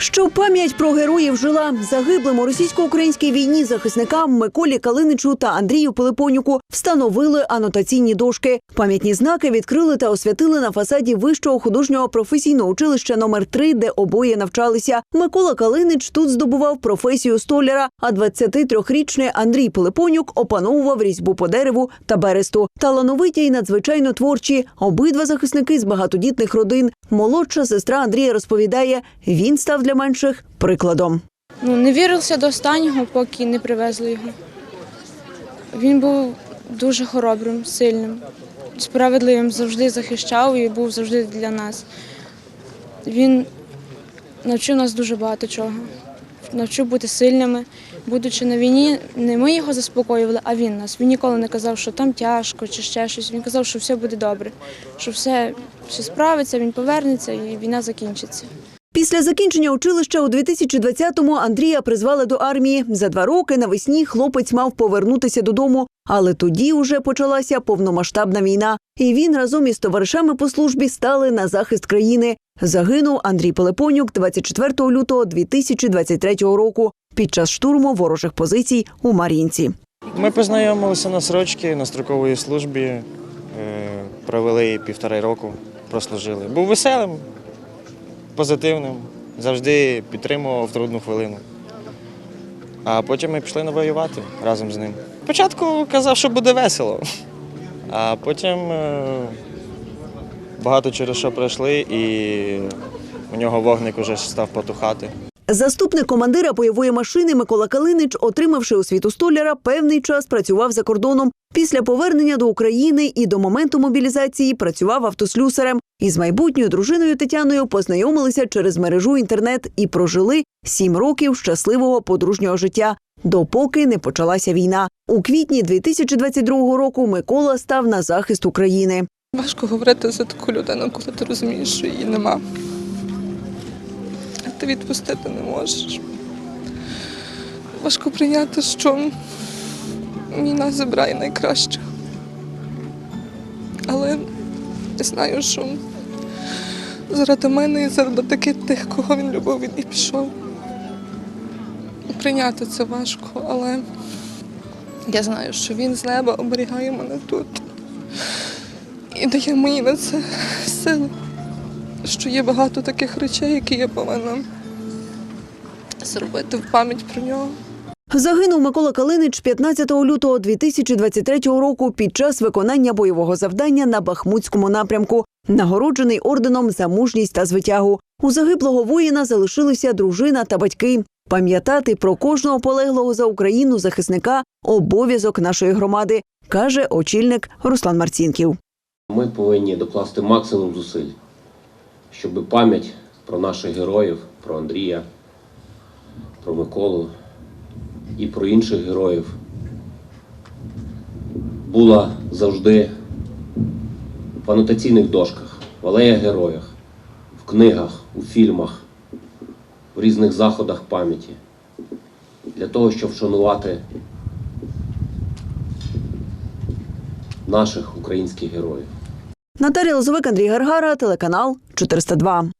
Щоб пам'ять про героїв жила загиблим у російсько-українській війні захисникам Миколі Калиничу та Андрію Пилипонюку встановили анотаційні дошки. Пам'ятні знаки відкрили та освятили на фасаді вищого художнього професійного училища номер 3 де обоє навчалися. Микола Калинич тут здобував професію столяра, а 23-річний Андрій Пилипонюк опановував різьбу по дереву та бересту. Талановиті й надзвичайно творчі. Обидва захисники з багатодітних родин. Молодша сестра Андрія розповідає, він став для менших прикладом. Ну, не вірився до останнього, поки не привезли його. Він був дуже хоробрим, сильним, справедливим, завжди захищав і був завжди для нас. Він навчив нас дуже багато чого. Навчив бути сильними. Будучи на війні, не ми його заспокоювали, а він нас. Він ніколи не казав, що там тяжко чи ще щось. Він казав, що все буде добре, що все, все справиться, він повернеться і війна закінчиться. Після закінчення училища у 2020-му Андрія призвали до армії. За два роки навесні хлопець мав повернутися додому, але тоді уже почалася повномасштабна війна. І він разом із товаришами по службі стали на захист країни. Загинув Андрій Пилипонюк 24 лютого 2023 року під час штурму ворожих позицій у Мар'їнці. Ми познайомилися на срочці на строковій службі, е, провели півтора року, прослужили. Був веселим, позитивним, завжди підтримував в трудну хвилину. А потім ми пішли навоювати разом з ним. Спочатку казав, що буде весело, а потім е, багато через що пройшли, і у нього вогник уже став потухати. Заступник командира бойової машини Микола Калинич, отримавши освіту столяра, певний час працював за кордоном. Після повернення до України і до моменту мобілізації працював автослюсарем. Із майбутньою дружиною Тетяною познайомилися через мережу інтернет і прожили сім років щасливого подружнього життя, допоки не почалася війна. У квітні 2022 року Микола став на захист України. Важко говорити за таку людину, коли ти розумієш, що її нема. Ти відпустити не можеш. Важко прийняти, що війна забирає найкраще. Але я знаю, що заради мене і заради таких тих, кого він любив, він і пішов. Прийняти це важко, але я знаю, що він з неба оберігає мене тут і дає мені на це сили, що є багато таких речей, які я повинна зробити в пам'ять про нього. Загинув Микола Калинич 15 лютого 2023 року під час виконання бойового завдання на Бахмутському напрямку, нагороджений орденом за мужність та звитягу. У загиблого воїна залишилися дружина та батьки. Пам'ятати про кожного полеглого за Україну захисника обов'язок нашої громади, каже очільник Руслан Марцінків. Ми повинні докласти максимум зусиль, щоб пам'ять про наших героїв, про Андрія, про Миколу і про інших героїв була завжди в анотаційних дошках, в алеях героях, в книгах, у фільмах, в різних заходах пам'яті для того, щоб вшанувати наших українських героїв. Наталія Лозовик, Андрій Гаргара, телеканал 402.